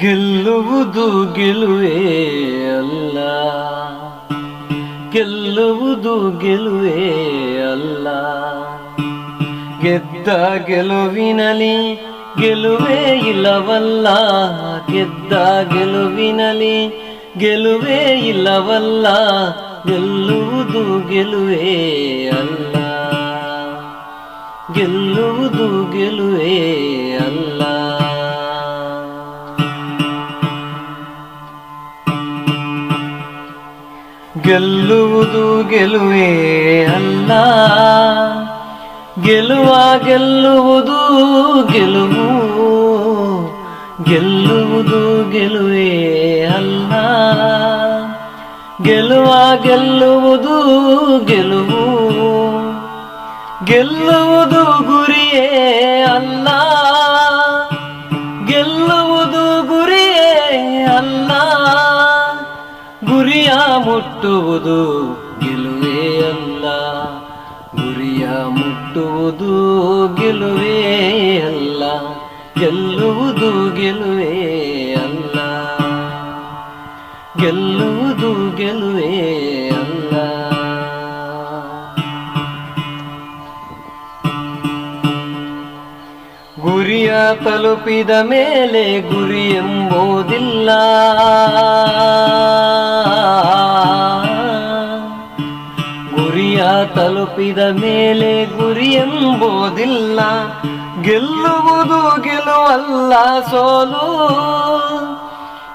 ಗೆಲ್ಲುವುದು ಗೆಲುವೇ ಅಲ್ಲ. ಗೆಲ್ಲುವುದು ಗೆಲುವೇ ಅಲ್ಲ. ಗೆದ್ದ ಗೆಲುವಿನಲಿ ಗೆಲುವೇ ಇಲ್ಲವಲ್ಲ. ಗೆದ್ದ ಗೆಲುವಿನಲಿ ಗೆಲುವೇ ಇಲ್ಲವಲ್ಲ. ಗೆಲ್ಲುವುದು ಗೆಲುವೇ ಅಲ್ಲ. ಗೆಲ್ಲುವುದು ಗೆಲುವೇ ಅಲ್ಲ. ಗೆಲ್ಲುವುದು ಗೆಲುವೇ ಅಲ್ಲ. ಗೆಲುವ ಗೆಲ್ಲುವುದು ಗೆಲುವು. ಗೆಲ್ಲುವುದು ಗೆಲುವೇ ಅಲ್ಲ. ಗೆಲುವ ಗೆಲ್ಲುವುದು ಗೆಲುವು. ಗೆಲ್ಲುವುದು ಗುರಿಯೇ ಗುರಿಯ ಮುಟ್ಟುವುದು ಗೆಲುವೇ ಅಲ್ಲ. ಗುರಿಯ ಮುಟ್ಟುವುದು ಗೆಲುವೇ ಅಲ್ಲ. ಗೆಲ್ಲುವುದು ಗೆಲುವೇ ಅಲ್ಲ. ಗೆಲ್ಲುವುದು ಗೆಲುವೇ ಅಲ್ಲ. ಗುರಿಯ ತಲುಪಿದ ಮೇಲೆ ಗುರಿ ಎಂಬುದಿಲ್ಲ. ತಲುಪಿದ ಮೇಲೆ ಗುರಿ ಗೆಲ್ಲುವುದು ಗೆಲುವಲ್ಲ ಸೋಲು.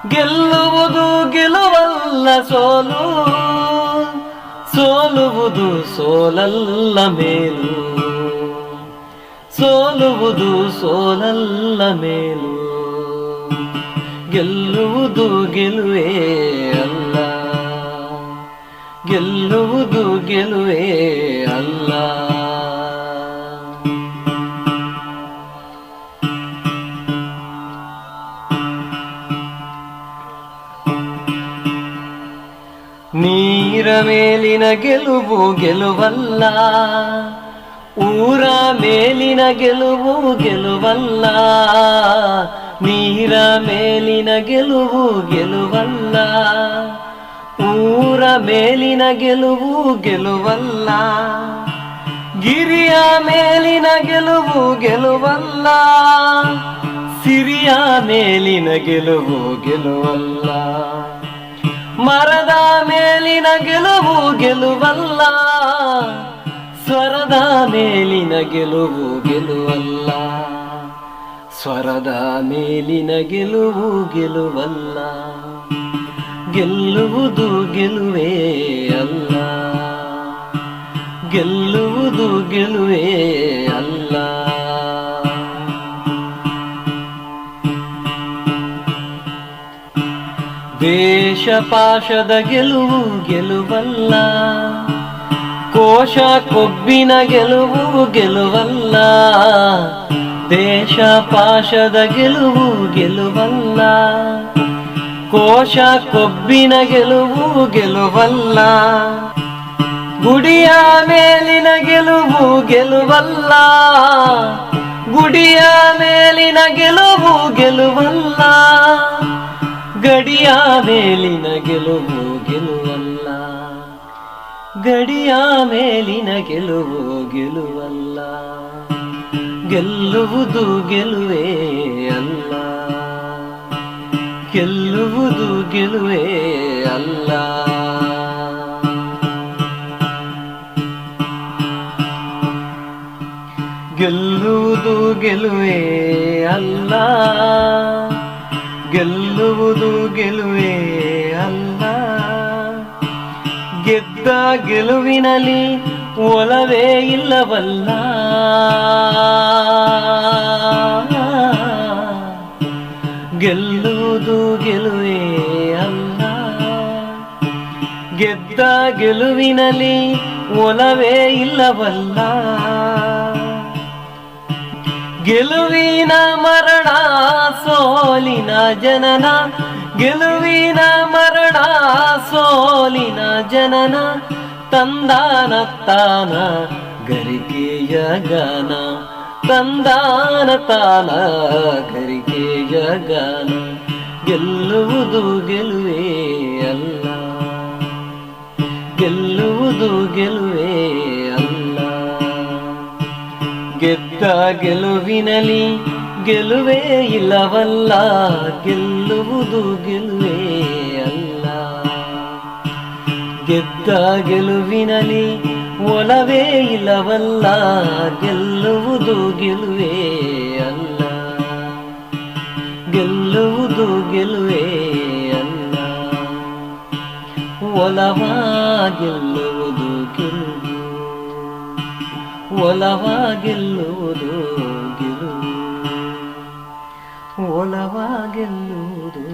ಗೆಲ್ಲುವುದು ಗೆಲುವಲ್ಲ ಸೋಲು. ಸೋಲುವುದು ಸೋಲಲ್ಲ ಮೇಲು. ಸೋಲುವುದು ಸೋಲಲ್ಲ ಮೇಲು. ಗೆಲ್ಲುವುದು ಗೆಲುವೇ ಗೆಲ್ಲುವುದು ಗೆಲುವೇ ಅಲ್ಲ. ನೀರ ಮೇಲಿನ ಗೆಲುವು ಗೆಲುವಲ್ಲ. ಊರ ಮೇಲಿನ ಗೆಲುವು ಗೆಲುವಲ್ಲ. ನೀರ ಮೇಲಿನ ಗೆಲುವು ಗೆಲುವಲ್ಲ. ಊರ ಮೇಲಿನ ಗೆಲುವು ಗೆಲುವಲ್ಲ. ಗಿರಿಯ ಮೇಲಿನ ಗೆಲುವು ಗೆಲುವಲ್ಲ. ಸಿರಿಯ ಮೇಲಿನ ಗೆಲುವು ಗೆಲುವಲ್ಲ. ಮರದ ಮೇಲಿನ ಗೆಲುವು ಗೆಲುವಲ್ಲ. ಸ್ವರದ ಮೇಲಿನ ಗೆಲುವು ಗೆಲುವಲ್ಲ. ಸ್ವರದ ಮೇಲಿನ ಗೆಲುವು ಗೆಲುವಲ್ಲ. ಗೆಲ್ಲುವುದು ಗೆಲುವೇ ಅಲ್ಲ. ಗೆಲ್ಲುವುದು ಗೆಲುವೇ ಅಲ್ಲ. ದೇಶ ಪಾಶದ ಗೆಲುವು ಗೆಲುವಲ್ಲ. ಕೋಶ ಕೊಬ್ಬಿನ ಗೆಲುವು ಗೆಲುವಲ್ಲ. ದೇಶ ಪಾಶದ ಗೆಲುವು ಗೆಲುವಲ್ಲ. ಕೋಶ ಕೊಬ್ಬಿನ ಗೆಲುವು ಗೆಲುವಲ್ಲ. ಗುಡಿಯ ಮೇಲಿನ ಗೆಲುವು ಗೆಲುವಲ್ಲ. ಗುಡಿಯ ಮೇಲಿನ ಗೆಲುವು ಗೆಲುವಲ್ಲ. ಗಡಿಯ ಮೇಲಿನ ಗೆಲುವು ಗೆಲುವಲ್ಲ. ಗಡಿಯ ಮೇಲಿನ ಗೆಲುವು ಗೆಲುವಲ್ಲ. ಗೆಲ್ಲುವುದು ಗೆಲುವೇ ಅಲ್ಲ. ಗೆಲ್ಲುವುದು ಗೆಲುವೆ ಅಲ್ಲ. ಗೆಲ್ಲುವುದು ಗೆಲುವೆ ಅಲ್ಲ. ಗೆಲ್ಲುವುದು ಗೆಲುವೆ ಅಲ್ಲ. ಗೆದ್ದ ಗೆಲುವಿನಲ್ಲಿ ಒಲವೇ ಇಲ್ಲವಲ್ಲ. ಗೆಲ್ಲುವುದು ಗೆಲುವೇ ಅಲ್ಲ. ಗೆದ್ದ ಗೆಲುವಿನಲ್ಲಿ ಒಲವೇ ಇಲ್ಲವಲ್ಲ. ಗೆಲುವಿನ ಮರಣ ಸೋಲಿನ ಜನನ. ಗೆಲುವಿನ ಮರಣ ಸೋಲಿನ ಜನನ. ತಂದಾನ ತಾನ ಗರಿಕೆಯ ಗಾನ. ತಂದಾನ ತಾನ ಗರಿಕೆಯ ಗಾನ. ಗೆಲ್ಲುವುದು ಗೆಲುವೇ ಅಲ್ಲ. ಗೆಲ್ಲುವುದು ಗೆಲುವೇ ಅಲ್ಲ. ಗೆದ್ದ ಗೆಲುವಿನಲಿ ಗೆಲುವೇ ಇಲ್ಲವಲ್ಲ. ಗೆಲ್ಲುವುದು ಗೆಲುವೇ ಅಲ್ಲ. ಗೆದ್ದ ಗೆಲುವಿನಲಿ ಒಲವೇ ಇಲ್ಲವಲ್ಲ. ಗೆಲ್ಲುವುದು ಗೆಲುವೇ ಅಲ್ಲ. ಒಲವ ಗೆಲ್ಲುವುದು ಗೆಲುವು ಒಲವ ಗೆಲ್ಲುವುದು ಗೆಲುವು ಒಲವ ಗೆಲ್ಲುವುದು